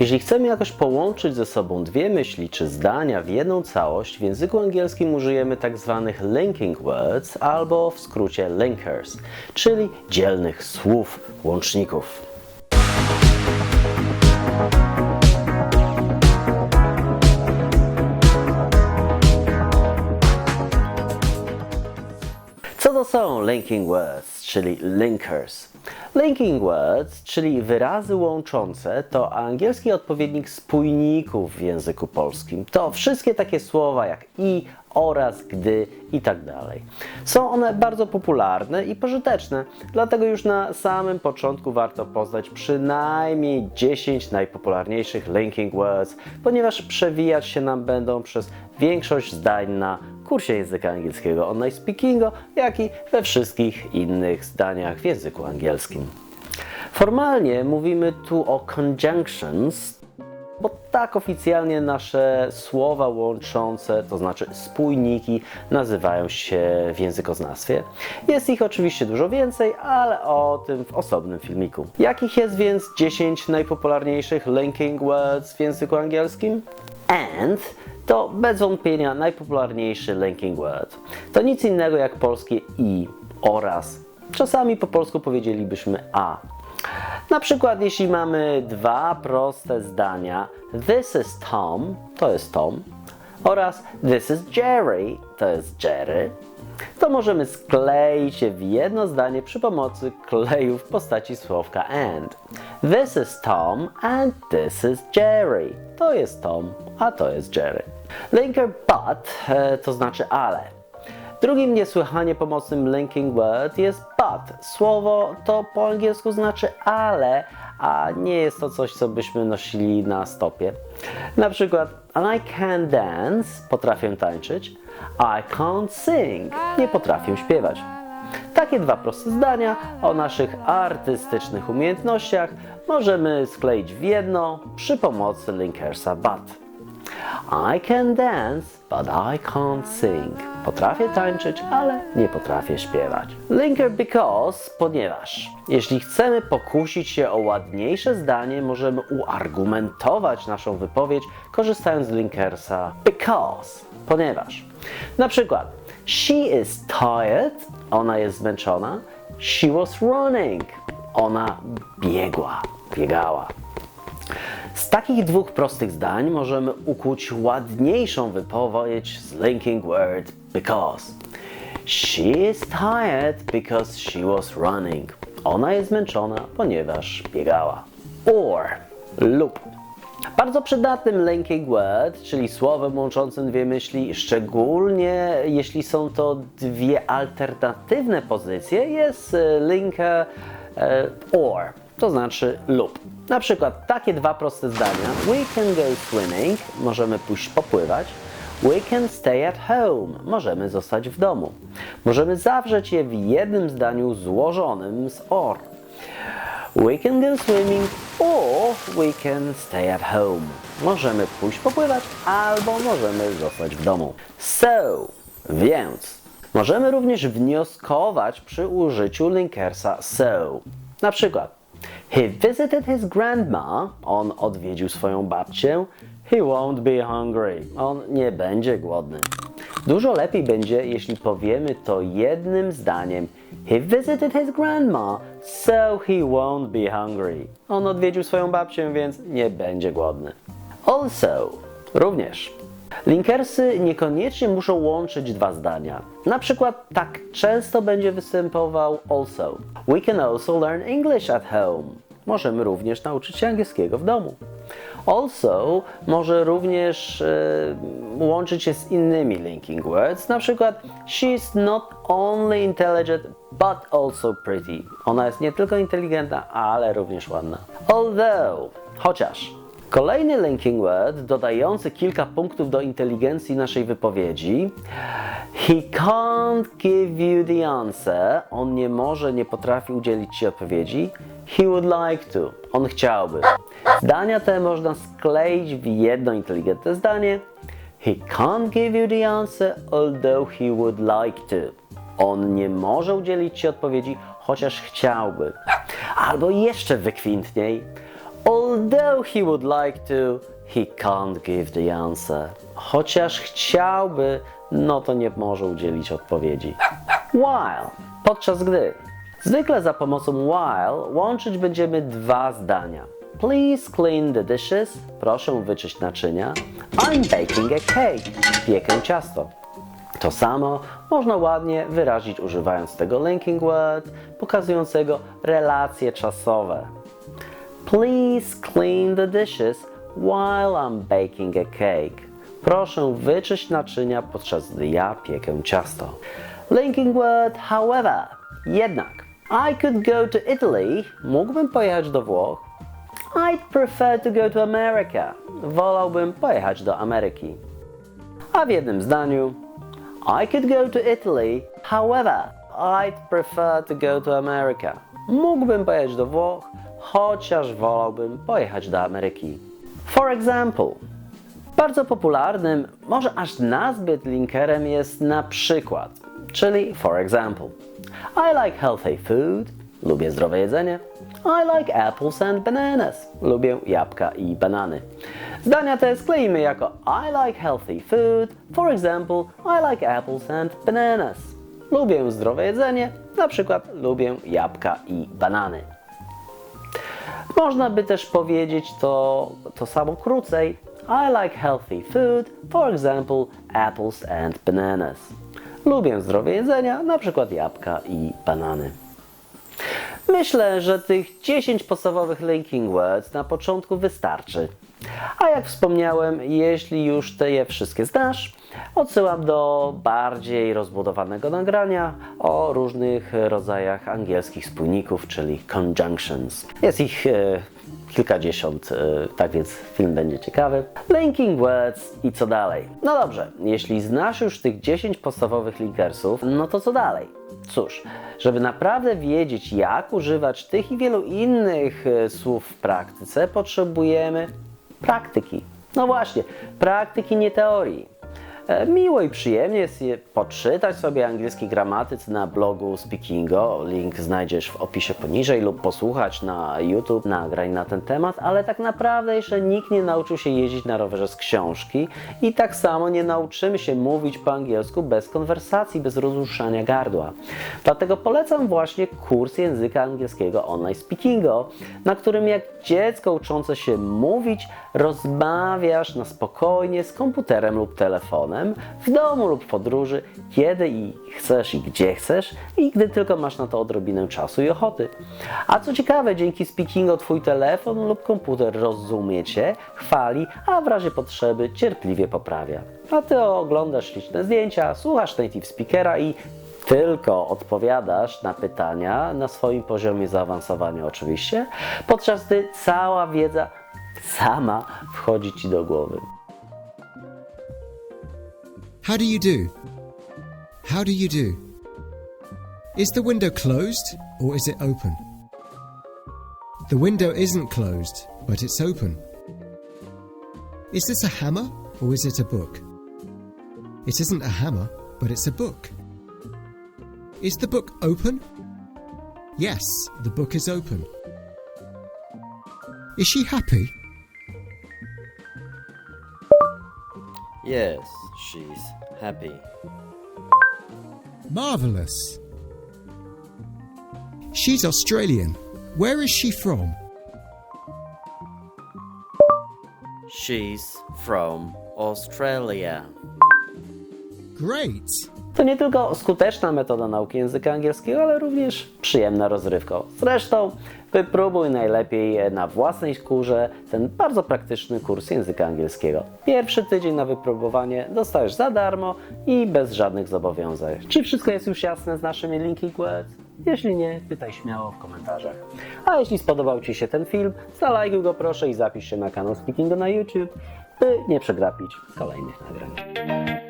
Jeśli chcemy jakoś połączyć ze sobą dwie myśli czy zdania w jedną całość, w języku angielskim użyjemy tak zwanych linking words albo w skrócie linkers, czyli dzielnych słów łączników. Co to są linking words, czyli linkers? Linking words, czyli wyrazy łączące, to angielski odpowiednik spójników w języku polskim. To wszystkie takie słowa jak i, oraz, gdy i tak dalej. Są one bardzo popularne i pożyteczne, dlatego już na samym początku warto poznać przynajmniej 10 najpopularniejszych linking words, ponieważ przewijać się nam będą przez większość zdań na kursie języka angielskiego Online Speakingo, jak i we wszystkich innych zdaniach w języku angielskim. Formalnie mówimy tu o conjunctions, bo tak oficjalnie nasze słowa łączące, to znaczy spójniki, nazywają się w językoznawstwie. Jest ich oczywiście dużo więcej, ale o tym w osobnym filmiku. Jakich jest więc 10 najpopularniejszych linking words w języku angielskim? And to bez wątpienia najpopularniejszy linking word. To nic innego jak polskie i oraz. Czasami po polsku powiedzielibyśmy a. Na przykład jeśli mamy dwa proste zdania This is Tom, to jest Tom oraz This is Jerry, to jest Jerry, to możemy skleić je w jedno zdanie przy pomocy kleju w postaci słówka and. This is Tom and this is Jerry. To jest Tom, a to jest Jerry. Linker but e, to znaczy ale. Drugim niesłychanie pomocnym linking word jest but. Słowo to po angielsku znaczy ale, a nie jest to coś, co byśmy nosili na stopie. Na przykład I can dance, potrafię tańczyć, I can't sing, nie potrafię śpiewać. Takie dwa proste zdania o naszych artystycznych umiejętnościach możemy skleić w jedno przy pomocy linkersa but. I can dance, but I can't sing. Potrafię tańczyć, ale nie potrafię śpiewać. Linker because, ponieważ. Jeśli chcemy pokusić się o ładniejsze zdanie, możemy uargumentować naszą wypowiedź korzystając z linkersa because, ponieważ. Na przykład, she is tired, ona jest zmęczona. She was running, ona biegła, biegała. Z takich dwóch prostych zdań możemy ukuć ładniejszą wypowiedź z linking word because. She is tired because she was running. Ona jest zmęczona, ponieważ biegała. Or lub. Bardzo przydatnym linking word, czyli słowem łączącym dwie myśli, szczególnie jeśli są to dwie alternatywne pozycje, jest e, linker e, or, to znaczy lub. Na przykład takie dwa proste zdania. We can go swimming, możemy pójść popływać. We can stay at home, możemy zostać w domu. Możemy zawrzeć je w jednym zdaniu złożonym z or. We can go swimming or we can stay at home. Możemy pójść popływać albo możemy zostać w domu. So, więc możemy również wnioskować przy użyciu linkersa so. Na przykład He visited his grandma. On odwiedził swoją babcię. He won't be hungry. On nie będzie głodny. Dużo lepiej będzie, jeśli powiemy to jednym zdaniem. He visited his grandma, so he won't be hungry. On odwiedził swoją babcię, więc nie będzie głodny. Also, również. Linkersy niekoniecznie muszą łączyć dwa zdania. Na przykład tak często będzie występował also. We can also learn English at home. Możemy również nauczyć się angielskiego w domu. Also może również e, łączyć się z innymi linking words, na przykład she's not only intelligent but also pretty. Ona jest nie tylko inteligentna, ale również ładna. Although, chociaż Kolejny linking word dodający kilka punktów do inteligencji naszej wypowiedzi. He can't give you the answer. On nie może, nie potrafi udzielić Ci odpowiedzi. He would like to. On chciałby. Zdania te można skleić w jedno inteligentne zdanie. He can't give you the answer, although he would like to. On nie może udzielić Ci odpowiedzi, chociaż chciałby. Albo jeszcze wykwintniej. Although he would like to, he can't give the answer. Chociaż chciałby, no to nie może udzielić odpowiedzi. While, podczas gdy. Zwykle za pomocą while łączyć będziemy dwa zdania. Please clean the dishes. Proszę wyczyść naczynia. I'm baking a cake. Piekę ciasto. To samo można ładnie wyrazić używając tego linking word, pokazującego relacje czasowe. Please clean the dishes while I'm baking a cake. Proszę wyczyść naczynia podczas gdy ja piekę ciasto. Linking word however. Jednak. I could go to Italy. Mógłbym pojechać do Włoch. I'd prefer to go to America. Wolałbym pojechać do Ameryki. A w jednym zdaniu I could go to Italy, however, I'd prefer to go to America. Mógłbym pojechać do Włoch, chociaż wolałbym pojechać do Ameryki. For example, bardzo popularnym, może aż nazbyt linkerem jest na przykład, czyli for example. I like healthy food, lubię zdrowe jedzenie. I like apples and bananas, lubię jabłka i banany. Zdania te skleimy jako I like healthy food, for example, I like apples and bananas. Lubię zdrowe jedzenie, na przykład lubię jabłka i banany. Można by też powiedzieć to, to samo krócej. I like healthy food, for example, apples and bananas. Lubię zdrowe jedzenia, na przykład jabłka i banany. Myślę, że tych 10 podstawowych linking words na początku wystarczy. A jak wspomniałem, jeśli już te je wszystkie znasz, odsyłam do bardziej rozbudowanego nagrania o różnych rodzajach angielskich spójników, czyli conjunctions. Jest ich e, kilkadziesiąt, e, tak więc film będzie ciekawy. Linking words i co dalej? No dobrze, jeśli znasz już tych 10 podstawowych linkersów, no to co dalej? Cóż, żeby naprawdę wiedzieć, jak używać tych i wielu innych e, słów w praktyce, potrzebujemy praktyki. No właśnie, praktyki, nie teorii. E, Miło i przyjemnie jest je poczytać sobie angielskiej gramatyce na blogu Speakingo. Link znajdziesz w opisie poniżej lub posłuchać na YouTube nagrań na ten temat, ale tak naprawdę jeszcze nikt nie nauczył się jeździć na rowerze z książki i tak samo nie nauczymy się mówić po angielsku bez konwersacji, bez rozruszania gardła. Dlatego polecam właśnie kurs języka angielskiego online Speakingo, na którym jak dziecko uczące się mówić, rozmawiasz na spokojnie z komputerem lub telefonem, w domu lub w podróży, kiedy i chcesz i gdzie chcesz i gdy tylko masz na to odrobinę czasu i ochoty. A co ciekawe, dzięki Speakingo twój telefon lub komputer rozumie cię, chwali, a w razie potrzeby cierpliwie poprawia. A ty oglądasz liczne zdjęcia, słuchasz native speakera i tylko odpowiadasz na pytania na swoim poziomie zaawansowania oczywiście, podczas gdy cała wiedza sama wchodzi ci do głowy. How do you do? How do you do? Is the window closed or is it open? The window isn't closed, but it's open. Is this a hammer or is it a book? It isn't a hammer, but it's a book. Is the book open? Yes, the book is open. Is she happy? Yes, she's happy. Marvellous. She's Australian. Where is she from? She's from Australia. Great. To nie tylko skuteczna metoda nauki języka angielskiego, ale również przyjemna rozrywka. Zresztą wypróbuj najlepiej na własnej skórze ten bardzo praktyczny kurs języka angielskiego. Pierwszy tydzień na wypróbowanie dostajesz za darmo i bez żadnych zobowiązań. Czy wszystko jest już jasne z naszymi linking words? Jeśli nie, pytaj śmiało w komentarzach. A jeśli spodobał Ci się ten film, zalajkuj go proszę i zapisz się na kanał Speakingo na YouTube, by nie przegapić kolejnych nagrań.